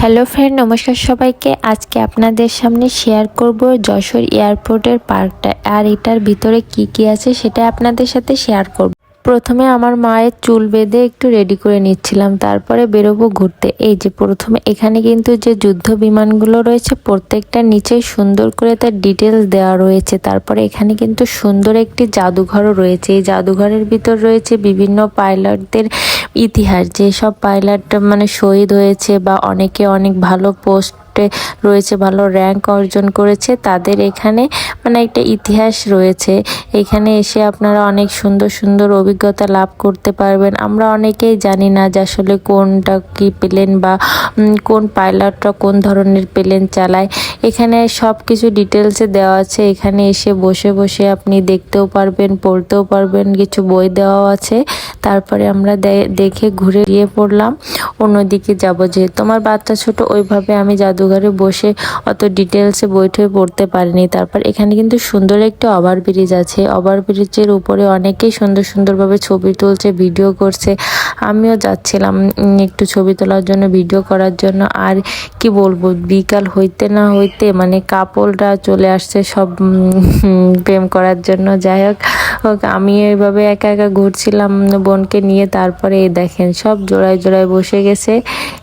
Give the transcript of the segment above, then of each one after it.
Hello friend, নমস্কার সবাইকে। আজকে আপনাদের সামনে শেয়ার করব যশোর এয়ারপোর্টের পার্কটা আর এটার ভিতরে কি কি আছে সেটা আপনাদের সাথে শেয়ার করব। প্রথমে আমার মায়ের চুল বেঁধে একটু রেডি করে নিচ্ছিলাম, তারপরে বেরোবো ঘুরতে। এই যে প্রথমে এখানে কিন্তু যে যুদ্ধ বিমানগুলো রয়েছে, প্রত্যেকটা নিচে সুন্দর করে তার ডিটেলস দেওয়া রয়েছে। তারপরে এখানে কিন্তু সুন্দর একটি জাদুঘরও রয়েছে। এই জাদুঘরের ভিতর রয়েছে বিভিন্ন পাইলটদের ইতিহাস। যেসব পাইলট মানে শহীদ হয়েছে বা অনেকে অনেক ভালো পোস্ট রয়েছে, ভালো র্যাঙ্ক অর্জন করেছে। তাদের এখানে মানে একটা ইতিহাস রয়েছে। এখানে এসে আপনারা অনেক সুন্দর সুন্দর অভিজ্ঞতা লাভ করতে পারবেন। আমরা অনেকেই জানি না যে আসলে কোনটা কি প্লেন বা কোন পাইলটটা কোন ধরনের প্লেন চালায়। এখানে সব কিছু ডিটেলসে দেওয়া আছে। এখানে এসে বসে বসে আপনি দেখতেও পারবেন, পড়তেও পারবেন, কিছু বই দেওয়াও আছে। তারপরে আমরা দেখে ঘুরে গিয়ে পড়লাম। অন্যদিকে যাব যেহেতু আমার বাচ্চা ছোট, ওইভাবে আমি জাদুঘরে বসে অত ডিটেলসে বইটে পড়তে পারিনি। তারপর এখানে কিন্তু সুন্দর একটা ওভার ব্রিজ আছে। ওভার ব্রিজের উপরে অনেকেই সুন্দর সুন্দরভাবে ছবি তুলছে ভিডিও করছে। আমিও যাচ্ছিলাম একটু ছবি তোলার জন্য ভিডিও করার জন্য। আর কি বলব, বিকাল হইতে না হইতে মানে কাপড়টা চলে আসছে সব প্রেম করার জন্য। যাই হোক আমি এইভাবে একা একা ঘুরছিলাম বোনকে নিয়ে, তারপরে এই দেখেন সব জোড়ায় জোড়ায় বসে গেছে।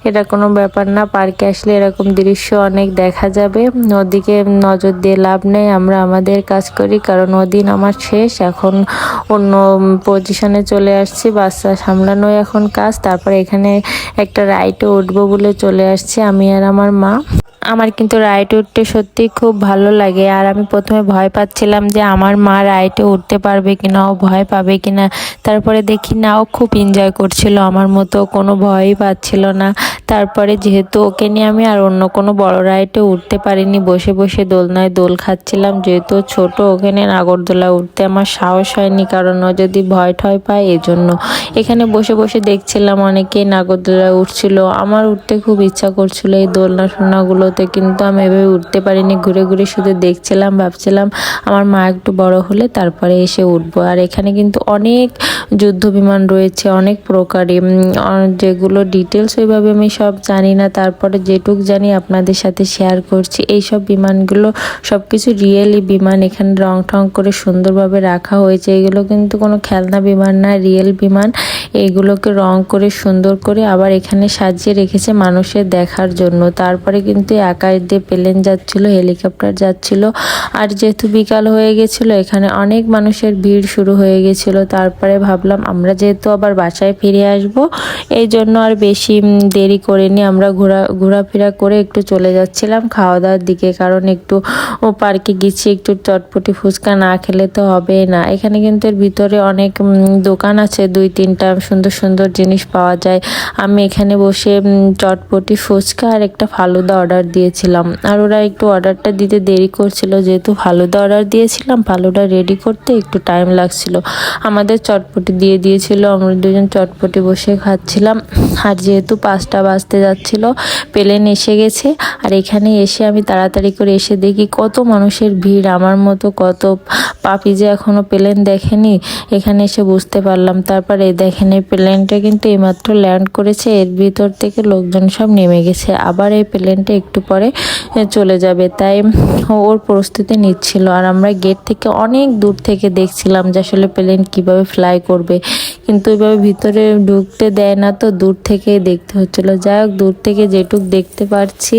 এটা কোনো ব্যাপার না, পার্কে আসলে এরকম দৃশ্য অনেক দেখা যাবে। নদীকে নজর দিয়ে লাভ নেই, আমরা আমাদের কাজ করি, কারণ ওদিন আমার শেষ। এখন অন্য পজিশনে চলে আসছি, বাচ্চা সামলানোই এখন কাজ। তারপরে এখানে একটা রাইটে উঠবো বলে চলে আসছি, আমি আর আমার মা। আমার কিন্তু রাইটে উঠতে সত্যি খুব ভালো লাগে। আর আমি প্রথমে ভয় পাচ্ছিলাম যে আমার মা রাইটে উঠতে পারবে কিনা, ও ভয় পাবে কিনা। তারপরে দেখি না, ও খুব এনজয় করছিল। আমার মতো কোনো ভয়ই পাচ্ছিল না। তারপরে যেহেতু ওকে নিয়ে আমি আর অন্য কোনো বড় রাইটে উঠতে পারিনি, বসে বসে দোলনায় দোল খাচ্ছিলাম। যেহেতু ছোট ওখানে নাগরদোলা উঠতে আমার সাহস হয়নি, কারণ ও যদি ভয় ঠয় পায় এজন্য। এখানে বসে বসে দেখছিলাম অনেকেই নাগরদোলায় উঠছিল। আমার উঠতে খুব ইচ্ছা করছিল এই দোলনা সোনাগুলো মতো কিন্তু আমি এভাবে উঠতে পারিনি। ঘুরে ঘুরে শুধু দেখছিলাম, ভাবছিলাম আমার মা একটু বড় হলে তারপরে এসে উঠবো। আর এখানে কিন্তু অনেক যুদ্ধ বিমান রয়েছে, অনেক প্রকারে যেগুলো ডিটেলস ওইভাবে আমি সব জানি না, তারপরে যেটুক জানি আপনাদের সাথে শেয়ার করছি। এই সব বিমানগুলো সব কিছু রিয়েলি বিমান, এখানে রং ঠং করে সুন্দরভাবে রাখা হয়েছে। এগুলো কিন্তু কোনো খেলনা বিমান না রিয়েল বিমান। এইগুলোকে রং করে সুন্দর করে আবার এখানে সাজিয়ে রেখেছে মানুষের দেখার জন্য। তারপরে কিন্তু আকাশ দিয়ে প্লেন যাচ্ছিল, হেলিকপ্টার যাচ্ছিল। আর যেহেতু বিকাল হয়ে গেছিল, এখানে অনেক মানুষের ভিড় শুরু হয়ে গেছিল। তারপরে ভাবলাম, আমরা যেহেতু আবার বাসায় ফিরে আসব, এই জন্য আর বেশি দেরি করিনি আমরা ঘোরা ঘোরাফেরা করে একটু চলে যাচ্ছিলাম। খাওয়া দাওয়ার দিকে কারণ একটু ও পার্কে গেছি একটু চটপটি ফুচকা না খেলে তো হবে না। এখানে কিন্তু এর ভিতরে অনেক দোকান আছে, দুই তিনটা সুন্দর সুন্দর জিনিস পাওয়া যায়। আমি এখানে বসে চটপটি ফুচকা আর একটা ফালুদা অর্ডার দিয়েছিলাম। আর ওরা একটু অর্ডারটা দিতে দেরি করছিল, যেহেতু ফালুদা অর্ডার দিয়েছিলাম, ফালুদা রেডি করতে একটু টাইম লাগছিল। আমাদের চটপটি দিয়ে দিয়েছিল, আমরা দুজন চটপটি বসে খাচ্ছিলাম। আর যেহেতু পাঁচটা বাজতে যাচ্ছিল প্লেন এসে গেছে। আর এখানে এসে আমি তাড়াতাড়ি করে এসে দেখি কত মানুষের ভিড় আমার মতো কত পাপি যে এখনও প্লেন দেখেনি, এখানে এসে বুঝতে পারলাম। তারপর এই দেখেন, এই প্লেনটা কিন্তু এইমাত্র ল্যান্ড করেছে, এর ভিতর থেকে লোকজন সব নেমে গেছে। আবার এই প্লেনটা একটু পরে চলে যাবে। তাই ওর প্রস্তুতি নিচ্ছিল। আর আমরা গেট থেকে অনেক দূর থেকে দেখছিলাম যে আসলে প্লেন কীভাবে ফ্লাই করবে। কিন্তু ওইভাবে ভিতরে ঢুকতে দেয় না, তো দূর থেকে দেখতে হচ্ছিল। যাই হোক, দূর থেকে যেটুক দেখতে পারছি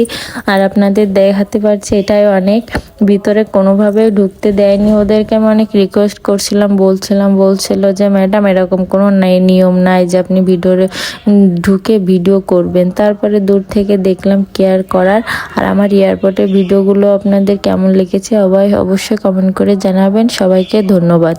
আর আপনাদের দেখাতে পারছি, এটাই অনেক। ভিতরে কোনোভাবে ঢুকতে দেয়নি ওদেরকে। আমি অনেক রিকোয়েস্ট করছিলাম, বলছিলাম, বলছিল যে ম্যাডাম এরকম কোনো নাই, নিয়ম নাই যে, আপনি ভিডিওরে ঢুকে ভিডিও করবেন। তারপরে দূর থেকে দেখলাম কেয়ার করার, আর আমার এয়ারপোর্টের ভিডিওগুলো আপনাদের কেমন লেগেছে অবশ্যই কমেন্ট করে জানাবেন। সবাইকে ধন্যবাদ।